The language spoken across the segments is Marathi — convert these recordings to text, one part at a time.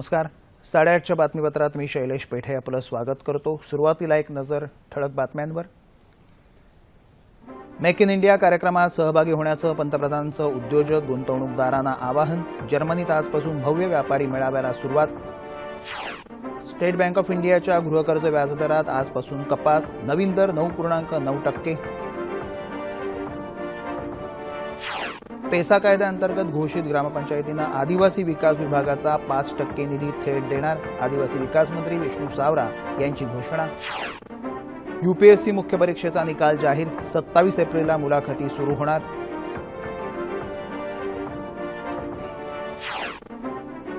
नमस्कार. साडेआठच्या बातमीपत्रात मी शैलेश पेठे आपलं स्वागत करतो. सुरुवातीला एक नजर ठळक बातम्यांवर. मेक इन इंडिया कार्यक्रमात सहभागी होण्याचं पंतप्रधानांचं उद्योजक गुंतवणूकदारांना आवाहन. जर्मनीत आजपासून भव्य व्यापारी मेळाव्याला सुरुवात. स्टेट बँक ऑफ इंडियाच्या गृहकर्ज व्याजदरात आजपासून कपात. नवीन दर नऊ पूर्णांक नऊ टक्के. पेसा कायद्याअंतर्गत घोषित ग्रामपंचायतींना आदिवासी विकास विभागाचा पाच टक्के निधी थेट देणार आदिवासी विकास मंत्री विष्णू सावरा यांची घोषणा. युपीएससी मुख्य परीक्षेचा निकाल जाहीर सत्तावीस एप्रिलला मुलाखती सुरू होणार.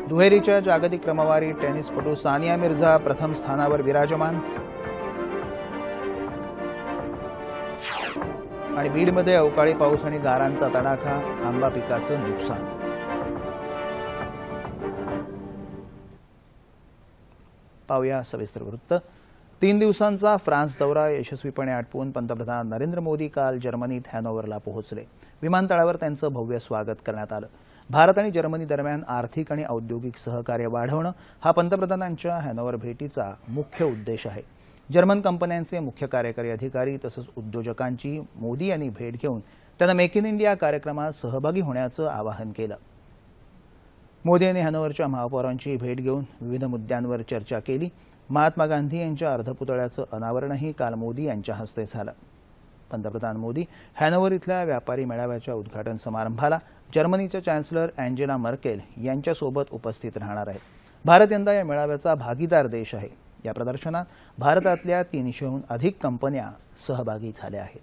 दुहेरीच्या जागतिक क्रमवारी टेनिसपटू सानिया मिर्झा प्रथम स्थानावर विराजमान. आणि बीडमध्ये अवकाळी पाऊस आणि गारांचा तडाखा आंबा पिकाचं नुकसान. पाहूया सविस्तर वृत्त. तीन दिवसांचा फ्रान्स दौरा यशस्वीपणे आटपून पंतप्रधान नरेंद्र मोदी काल जर्मनीत हॅनोव्हरला पोहोचले. विमानतळावर त्यांचं भव्य स्वागत करण्यात आलं. भारत आणि जर्मनी दरम्यान आर्थिक आणि औद्योगिक सहकार्य वाढवणं हा पंतप्रधानांच्या हॅनोव्हर भेटीचा मुख्य उद्देश आहे. जर्मन कंपन्यांचे मुख्य कार्यकारी अधिकारी तसंच उद्योजकांची मोदी यांनी भेट घेऊन त्यांना मेक इन इंडिया कार्यक्रमात सहभागी होण्याचं आवाहन केलं. मोदी यांनी हॅनोवरच्या महापौरांची भेट घेऊन विविध मुद्द्यांवर चर्चा केली. महात्मा गांधी यांच्या अर्धपुतळ्याचं अनावरणही काल मोदी यांच्या हस्ते झालं. पंतप्रधान मोदी हॅनोवर इथल्या व्यापारी मेळाव्याच्या उद्घाटन समारंभाला जर्मनीच्या चॅन्सलर अँजेला मर्केल यांच्यासोबत उपस्थित राहणार आहेत. भारत यंदा या मेळाव्याचा भागीदार देश आहे. या प्रदर्शनात भारतातल्या तीनशेहून अधिक कंपन्या सहभागी झाल्या आहेत.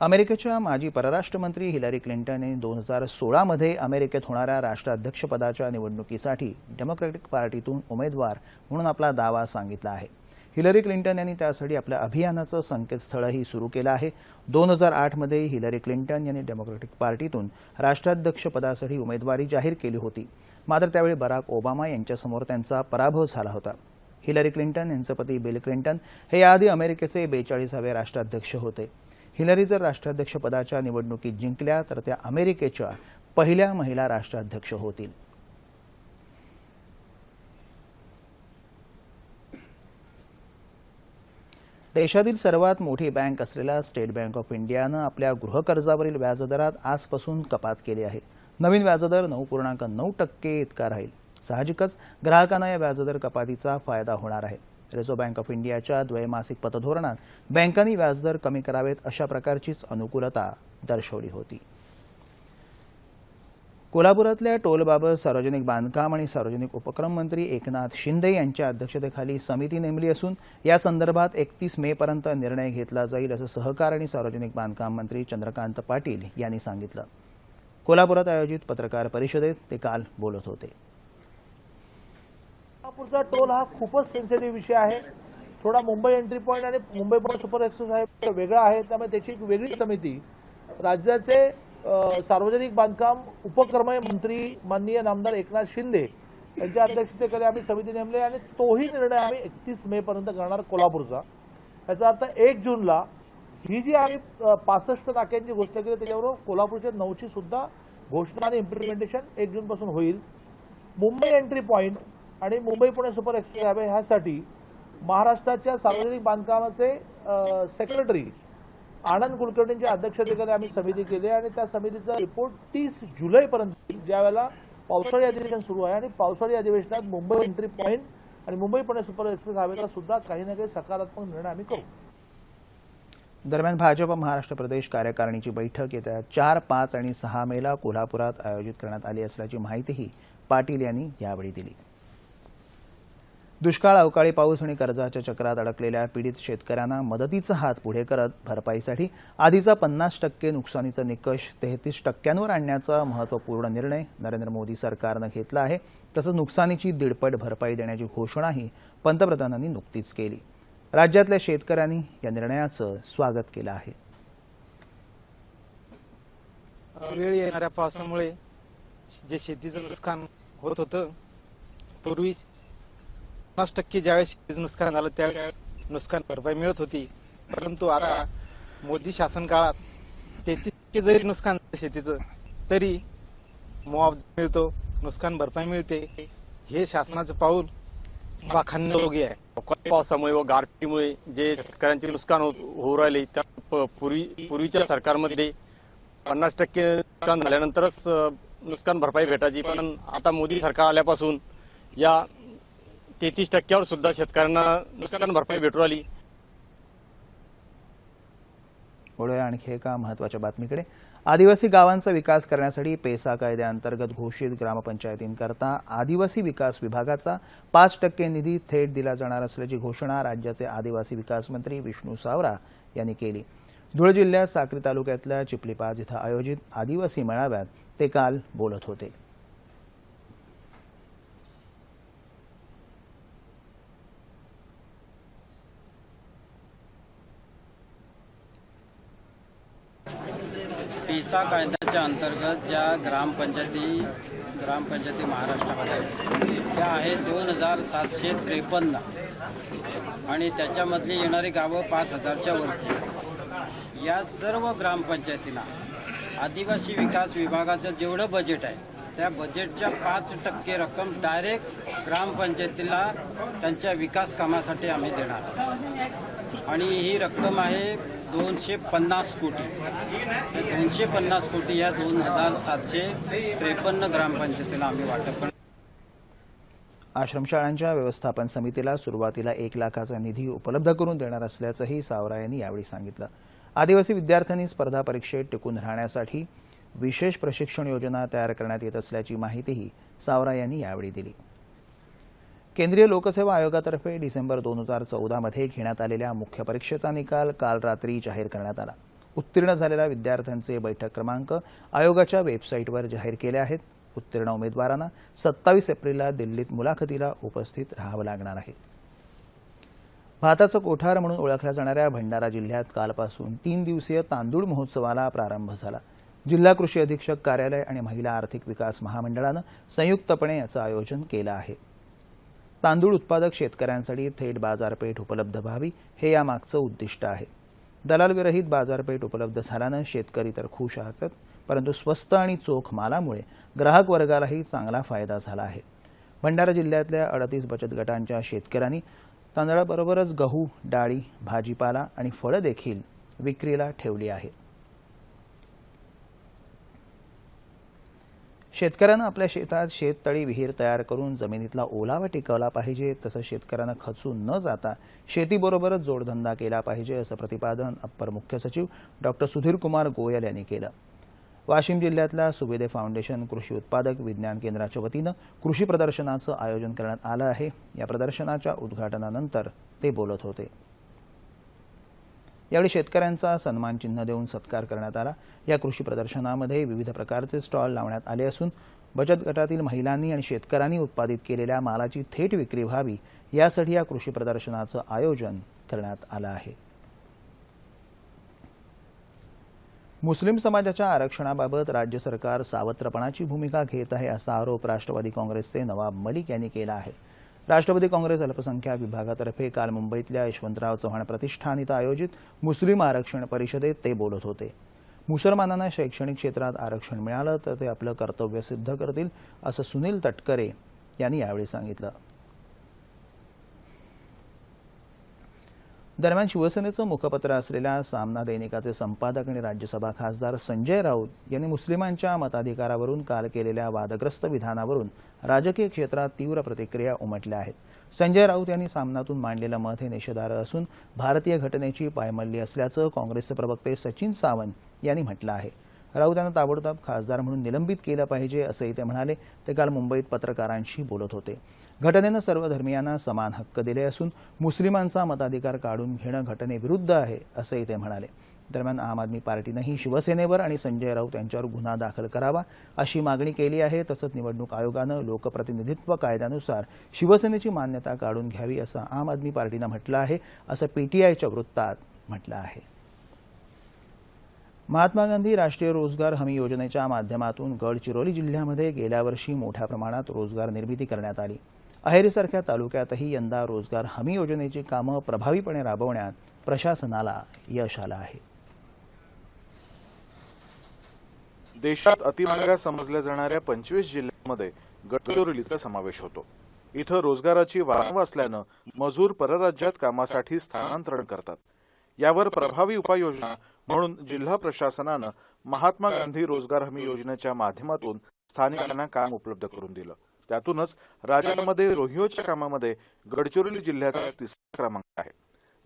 अमेरिकेच्या माजी परराष्ट्र मंत्री हिलरी क्लिंटन यांनी दोन हजार सोळामध्ये अमेरिकेत होणाऱ्या राष्ट्राध्यक्षपदाच्या निवडणुकीसाठी डेमोक्रॅटिक पार्टीतून उमेदवार म्हणून आपला दावा सांगितला आहे. हिलरी क्लिंटन यांनी त्यासाठी आपल्या अभियानाचं संकेतस्थळही सुरू केलं आहे. दोन हजार आठमध्ये हिलरी क्लिंटन यांनी डेमोक्रॅटिक पार्टीतून राष्ट्राध्यक्षपदासाठी उमेदवारी जाहीर केली होती. मात्र त्यावेळी बराक ओबामा यांच्यासमोर त्यांचा पराभव झाला होता. हिलरी क्लिंटन यांचे पती बिल क्लिंटन हे याआधी अमेरिकेचे बेचाळीसावे राष्ट्राध्यक्ष होते. हिलरी जर राष्ट्राध्यक्षपदाच्या निवडणुकीत जिंकल्या तर त्या अमेरिकेच्या पहिल्या महिला राष्ट्राध्यक्ष होतील. देशातील सर्वात मोठी बँक असलेल्या स्टेट बँक ऑफ इंडियानं आपल्या गृहकर्जावरील व्याजदरात आजपासून कपात केली आहे. नवीन व्याजदर नऊ पूर्णांक नऊ टक्के इतका राहील. साहजिकच ग्राहकांना या व्याजदर कपातीचा फायदा होणार आहे. रिझर्व्ह बँक ऑफ इंडियाच्या द्वैमासिक पतधोरणात बँकांनी व्याजदर कमी करावेत अशा प्रकारचीच अनुकूलता दर्शवली होती. कोल्हापुरातल्या टोलबाबत सार्वजनिक बांधकाम आणि सार्वजनिक उपक्रम मंत्री एकनाथ शिंदे यांच्या अध्यक्षतेखाली समिती नेमली असून या संदर्भात एकतीस मे पर्यंत निर्णय घेतला जाईल असं सहकार आणि सार्वजनिक बांधकाम मंत्री चंद्रकांत पाटील यांनी सांगितलं. कोल्हापुरात आयोजित पत्रकार परिषदेत ते काल बोलत होते. कोल्हापूरचा टोल हा खूपच सेन्सिटिव्ह विषय आहे. थोडा मुंबई एंट्री पॉईंट आणि मुंबई पुणे सुपर एक्सप्रेस आहे वेगळा आहे. त्यामुळे त्याची एक वेगळी समिती राज्याचे सार्वजनिक बांधकाम उपक्रम मंत्री माननीय नामदार एकनाथ शिंदे यांच्या अध्यक्षतेखाली आम्ही समिती नेमली आणि तोही निर्णय आम्ही एकतीस मे पर्यंत करणार कोल्हापूरचा. याचा अर्थ एक जूनला ही जी आम्ही पासष्ट टाक्यांची घोषणा केली त्याच्याबरोबर कोल्हापूरच्या नऊची सुद्धा घोषणा आणि इम्प्लिमेंटेशन एक जून पासून होईल. मुंबई एंट्री पॉईंट आणि Mumbai Pune super express highway ह्यासाठी महाराष्ट्राच्या सार्वजनिक बांधकामाचे सेक्रेटरी आनंद कुलकर्णींच्या अध्यक्षतेखाली आम्ही समिती केली आणि त्या समितीचा रिपोर्ट तीस जुलैपर्यंत ज्यावेळेला पावसाळी अधिवेशन सुरू आहे आणि पावसाळी अधिवेशनात मुंबई एंट्री पॉईंट आणि मुंबई पुणे सुपर एक्सप्रेस हायवेचा सुद्धा काही ना काही सकारात्मक निर्णय आम्ही करू. दरम्यान भाजप महाराष्ट्र प्रदेश कार्यकारिणीची बैठक येत्या चार पाच आणि सहा मेला कोल्हापुरात आयोजित करण्यात आली असल्याची माहितीही पाटील यांनी यावेळी दिली. दुष्काळ अवकाळी पाऊस आणि कर्जाच्या चक्रात अडकलेल्या पीडित शेतकऱ्यांना मदतीचा हात पुढे करत भरपाईसाठी आधीचा पन्नास टक्के नुकसानीचा निकष तेहतीस टक्क्यांवर आणण्याचा महत्त्वपूर्ण निर्णय नरेंद्र मोदी सरकारनं घेतला आहे. तसंच नुकसानीची दीडपट भरपाई देण्याची घोषणाही पंतप्रधानांनी नुकतीच केली. राज्यातल्या शेतकऱ्यांनी या निर्णयाचं स्वागत केलं आहे. वेळ येणाऱ्या पावसामुळे जे शेतीचं नुकसान होत होतं पूर्वी पन्नास टक्के ज्यावेळेस शेतीचं नुकसान झालं त्यावेळेस नुकसान भरपाई मिळत होती. परंतु आता मोदी शासन काळात तेहतीस टक्के जरी नुकसान झालं शेतीचं तरी मुआवजा मिळतो नुकसान भरपाई मिळते. हे शासनाचं पाऊल वाखाणण्याजोगे आहे. अवकाळी पावसामुळे व गारपीमुळे जे शेतकऱ्यांचे नुकसान होऊ राहिले त्या प- पूर्वी पूर्वीच्या सरकारमध्ये पन्नास टक्के नुकसान झाल्यानंतरच नुकसान भरपाई भेटायची. पण आता मोदी सरकार आल्यापासून या तेहतीस टक्क्यावर सुद्धा शेतकऱ्यांना नुकसान भरपाई भेटू आली वळूया आणखी एका महत्त्वाच्या बातमीकडे. आदिवासी गावांचा विकास करण्यासाठी पेसा कायद्याअंतर्गत घोषित ग्रामपंचायतींकरता आदिवासी विकास विभागाचा पाच टक्के निधी थेट दिला जाणार असल्याची घोषणा राज्याचे आदिवासी विकास मंत्री विष्णू सावरा यांनी केली. धुळे जिल्ह्यात साक्री तालुक्यातल्या चिपलीपाज इथं आयोजित आदिवासी मेळाव्यात ते काल बोलत होते. पिसा कायद्याच्या अंतर्गत ज्या ग्रामपंचायती ग्रामपंचायती महाराष्ट्रामध्ये आहेत त्या आहेत दोन हजार सातशे त्रेपन्न. आणि त्याच्यामधली येणारी गावं पाच हजारच्या वरती या सर्व ग्रामपंचायतीला आदिवासी विकास विभागाचं जेवढं बजेट आहे त्या बजेटच्या पाच टक्के रक्कम डायरेक्ट ग्रामपंचायतीला त्यांच्या विकास कामासाठी आम्ही देणार आणि ही रक्कम आहे दोनशे पन्नास कोटी. दोनशे पन्नास कोटी या दोन हजार सातशे त्रेपन्न ग्रामपंचायतीला आम्ही वाटप करणार. आश्रमशाळांच्या व्यवस्थापन समितीला सुरुवातीला एक लाखाचा निधी उपलब्ध करून देणार असल्याचंही सावरा यांनी यावेळी सांगितलं. आदिवासी विद्यार्थ्यांनी स्पर्धा परीक्षेत टिकून राहण्यासाठी विशेष प्रशिक्षण योजना तयार करण्यात येत असल्याची माहितीही सावरा यांनी यावेळी दिली. केंद्रीय लोकसेवा आयोगातर्फे डिसेंबर दोन हजार चौदामध्ये घेण्यात आलेल्या मुख्य परीक्षेचा निकाल काल रात्री जाहीर करण्यात आला. उत्तीर्ण झालेल्या विद्यार्थ्यांचे बैठक क्रमांक आयोगाच्या वेबसाईटवर जाहीर केले आहेत. उत्तीर्ण उमेदवारांना सत्तावीस एप्रिलला दिल्लीत मुलाखतीला उपस्थित राहावं लागणार आहे. भाताचं कोठार म्हणून ओळखल्या जाणाऱ्या भंडारा जिल्ह्यात कालपासून तीन दिवसीय तांदूळ महोत्सवाला प्रारंभ झाला. जिल्हा कृषी अधीक्षक कार्यालय आणि महिला आर्थिक विकास महामंडळानं संयुक्तपणे याचं आयोजन केलं आहे. तांदूळ उत्पादक शेतकऱ्यांसाठी थेट बाजारपेठ उपलब्ध व्हावी हे यामागचं उद्दिष्ट आहे. दलालविरहित बाजारपेठ उपलब्ध झाल्यानं शेतकरी तर खुश आहात परंतु स्वस्त आणि चोख मालामुळे ग्राहक वर्गालाही चांगला फायदा झाला आहे. भंडारा जिल्ह्यातल्या अडतीस बचत गटांच्या शेतकऱ्यांनी तांदळाबरोबरच गहू डाळी भाजीपाला आणि फळं देखील विक्रीला ठेवली आहेत. शेतकऱ्यानं आपल्या शेतात शेततळी विहीर तयार करून जमिनीतला ओलावा टिकवला पाहिजे तसं शेतकऱ्यांना खचून न जाता शेतीबरोबरच जोडधंदा केला पाहिजे असं प्रतिपादन अप्पर मुख्य सचिव डॉक्टर सुधीर कुमार गोयल यांनी केलं. वाशिम जिल्ह्यातल्या सुवेदे फाउंडेशन कृषी उत्पादक विज्ञान केंद्राच्या वतीनं कृषी प्रदर्शनाचं आयोजन करण्यात आलं आहे. या प्रदर्शनाच्या उद्घाटनानंतर ते बोलत होते. यावेळी शेतकऱ्यांचा सन्मान चिन्ह देऊन सत्कार करण्यात आला. या कृषी प्रदर्शनामध्ये विविध प्रकारचे स्टॉल लावण्यात आले असून बचत गटातील महिलांनी आणि शेतकऱ्यांनी उत्पादित केलेल्या मालाची थेट विक्री व्हावी यासाठी या कृषी प्रदर्शनाचं आयोजन करण्यात आलं आहे. मुस्लिम समाजाच्या आरक्षणाबाबत राज्य सरकार सावत्रपणाची भूमिका घेत आहे असा आरोप राष्ट्रवादी काँग्रेसचे नवाब मलिक यांनी केला आहे. राष्ट्रवादी काँग्रेस अल्पसंख्याक विभागातर्फे काल मुंबईतल्या यशवंतराव चव्हाण प्रतिष्ठान इथं आयोजित मुस्लिम आरक्षण परिषदेत ते बोलत होते. मुसलमानांना शैक्षणिक क्षेत्रात आरक्षण मिळालं तर ते आपलं कर्तव्य सिद्ध करतील असं सुनील तटकरे यांनी यावेळी सांगितलं. दरम्यान शिवसेनेचं मुखपत्र असलेल्या सामना दैनिकाचे संपादक आणि राज्यसभा खासदार संजय राऊत यांनी मुस्लिमांच्या मताधिकारावरून काल केलेल्या वादग्रस्त विधानावरून राजकीय क्षेत्रात तीव्र प्रतिक्रिया उमटल्या आहेत. संजय राऊत यांनी सामनातून मांडलेलं मत हे निषेधार्ह असून भारतीय घटनेची पायमल्ली असल्याचं काँग्रेसचे प्रवक्ते सचिन सावंत यांनी म्हटलं आहे. राऊत यांना ताबडतोब खासदार म्हणून निलंबित केलं पाहिजे असंही ते म्हणाले. ते काल मुंबईत पत्रकारांशी बोलत होते. घटनेनं सर्व धर्मियांना समान हक्क दिले असून मुस्लिमांचा मताधिकार काढून घेणं घटनेविरुद्ध आहे असंही ते म्हणाले. दरम्यान आम आदमी पार्टीनंही शिवसेनेवर आणि संजय राऊत यांच्यावर गुन्हा दाखल करावा अशी मागणी केली आहे तसंच निवडणूक आयोगानं लोकप्रतिनिधित्व कायद्यानुसार शिवसेनेची मान्यता काढून घ्यावी असं आम आदमी पार्टीनं म्हटलं आहे असं पीटीआयच्या वृत्तात म्हटलं आहे. महात्मा गांधी राष्ट्रीय रोजगार हमी योजनेच्या माध्यमातून गडचिरोली जिल्ह्यामध्ये गेल्या वर्षी मोठ्या प्रमाणात रोजगार निर्मिती करण्यात आली. अहेरीसारख्या तालुक्यातही यंदा रोजगार हमी योजनेची कामं प्रभावीपणे राबवण्यात प्रशासनाला यश आलं आहे. देशात अतिमागा समजल्या जाणाऱ्या पंचवीस जिल्ह्यांमध्ये गडचिरोलीचा समावेश होतो. इथं रोजगाराची वाव असल्यानं मजूर परराज्यात कामासाठी स्थानांतरण करतात. यावर प्रभावी उपाययोजना म्हणून जिल्हा प्रशासनानं महात्मा गांधी रोजगार हमी योजनेच्या माध्यमातून स्थानिकांना काम उपलब्ध करून दिलं. त्यातूनच राज्यामध्ये रोहियोच्या कामामध्ये गडचिरोली जिल्ह्याचा तिसरा क्रमांक आहे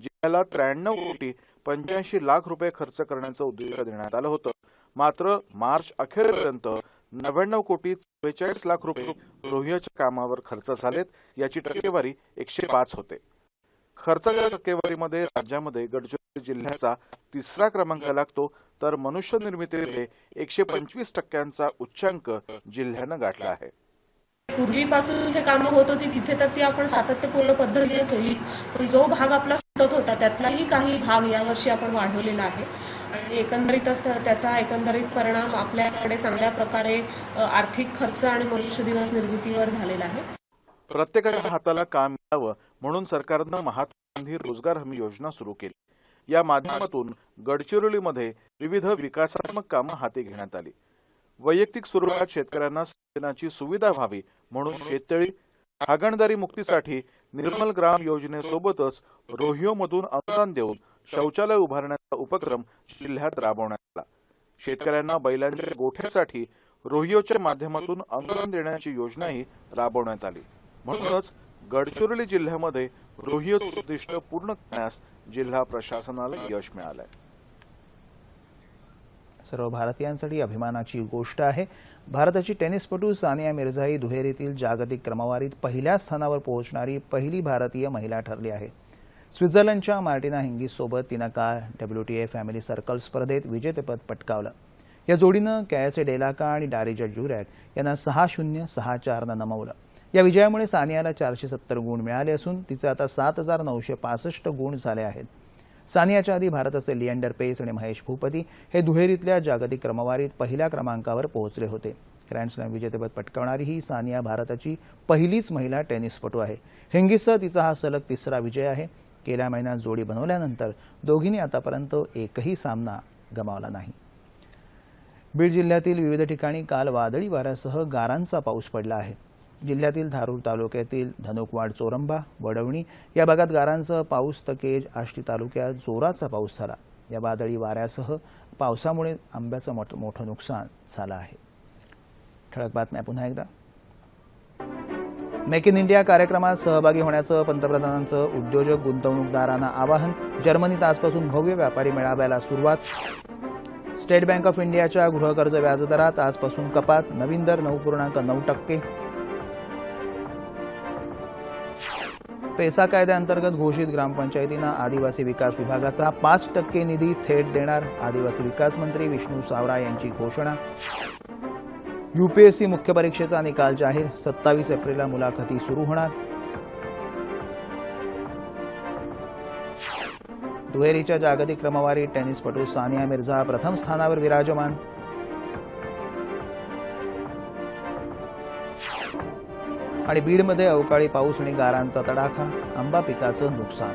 जिल्ह्याला त्र्याण्णव कोटी पंच्याऐंशी लाख रुपये खर्च करण्याचं उद्दिष्ट देण्यात आलं होतं. मात्र मार्च अखेरपर्यंत नव्याण्णव कोटी चव्वेचाळीस लाख रुपये रोहियोच्या कामावर खर्च झालेत याची टक्केवारी एकशे पाच होते. खर्चाच्या टक्केवारीमध्ये राज्यामध्ये गडचिरोली जिल्ह्याचा तिसरा क्रमांक लागतो तर मनुष्य निर्मितीमध्ये एकशे पंचवीस टक्क्यांचा उच्चांक जिल्ह्यानं गाठला आहे. पूर्वीपासून जे कामं होत होती तिथे तर ती आपण सातत्यपूर्ण पद्धतीने केलीच. पण जो भाग आपला सुटत होता त्यातलाही काही भाग यावर्षी आपण वाढवलेला आहे. आणि एकंदरीतच त्याचा एकंदरीत परिणाम आपल्याकडे चांगल्या प्रकारे आर्थिक खर्च आणि मनुष्य दिवस निर्मितीवर झालेला आहे. प्रत्येकाच्या हाताला काम मिळावं म्हणून सरकारनं महात्मा गांधी रोजगार हमी योजना सुरू केली. या माध्यमातून गडचिरोलीमध्ये विविध विकासात्मक कामं हाती घेण्यात आली. वैयक्तिक स्वरूपात शेतकऱ्यांना सिंचनाची सुविधा व्हावी म्हणून शेततळी हागणदारी मुक्तीसाठी निर्मल ग्राम योजनेसोबतच रोहिओमधून अनुदान देऊन शौचालय उभारण्याचा उपक्रम जिल्ह्यात राबवण्यात आला. शेतकऱ्यांना बैलांच्या गोठ्यासाठी रोहिओच्या माध्यमातून अनुदान देण्याची योजनाही राबवण्यात आली. म्हणूनच गडचिरोली जिल्ह्यामध्ये रोहिओचं उद्दिष्ट पूर्ण करण्यास जिल्हा प्रशासनाला यश मिळालंय. सर्व भारतीयांसाठी अभिमानाची गोष्ट आहे. भारताची टेनिसपटू सानिया मिर्झाई दुहेरीतील जागतिक क्रमवारीत पहिल्या स्थानावर पोहोचणारी पहिली भारतीय महिला ठरली आहे. स्वित्झर्लंडच्या मार्टिना हिंगीसोबत तिनं काल डब्ल्यूटीए फॅमिली सर्कल स्पर्धेत विजेतेपद पटकावलं. या जोडीनं कॅसे डेलाका आणि डारिजा ज्युरॅक यांना सहा शून्य सहा चारनं नमवलं. या विजयामुळे सानियाला चारशे सत्तर गुण मिळाले असून तिचे आता सात हजार नऊशे पासष्ट गुण झाले आहेत. सानियाच्या आधी भारताचे लिएंडर पेस आणि महेश भूपती हे दुहेरीतल्या जागतिक क्रमवारीत पहिल्या क्रमांकावर पोहोचले होते. ग्रँडस्लॅम विजेतेपद पटकावणारी ही सानिया भारताची पहिलीच महिला टेनिसपटू आहे. हिंगीसह तिचा हा सलग तिसरा विजय आहे. गेल्या महिन्यात जोडी बनवल्यानंतर दोघींनी आतापर्यंत एकही सामना गमावला नाही. बीड जिल्ह्यातील विविध ठिकाणी काल वादळी वाऱ्यासह गारांचा पाऊस पडला आहे. जिल्ह्यातील धारूर तालुक्यातील धनुकवाड चोरंबा वडवणी या भागात गारांसह पाऊस तकेज आष्टी तालुक्यात जोराचा पाऊस झाला. या वादळी वाऱ्यासह पावसामुळे आंब्याचं मोठं नुकसान झालं आहे. ठळक बातम्या पुन्हा एकदा. मेक इन इंडिया कार्यक्रमात सहभागी होण्याचं पंतप्रधानांचं उद्योजक गुंतवणूकदारांना आवाहन जर्मनीत आजपासून भव्य व्यापारी मेळाव्याला सुरुवात. स्टेट बँक ऑफ इंडियाच्या गृहकर्ज व्याजदरात आजपासून कपात नवीन दर नऊ पूर्णांक नऊ टक्के. पेसा कायद्याअंतर्गत घोषित ग्रामपंचायतींना आदिवासी विकास विभागाचा पाच टक्के निधी थेट देणार आदिवासी विकास मंत्री विष्णू सावरा यांची घोषणा. यूपीएससी मुख्य परीक्षेचा निकाल जाहीर सत्तावीस एप्रिलला मुलाखती सुरू होणार. दुहेरीच्या जागतिक क्रमवारीत टेनिसपटू सानिया मिर्झा प्रथम स्थानावर विराजमान. आणि बीडमध्ये अवकाळी पाऊस आणि गारांचा तडाखा आंबा पिकाचं नुकसान.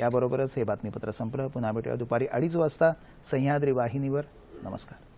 याबरोबरच हे बातमीपत्र संपलं. पुन्हा भेटूया दुपारी अडीच वाजता सह्याद्री वाहिनीवर. नमस्कार.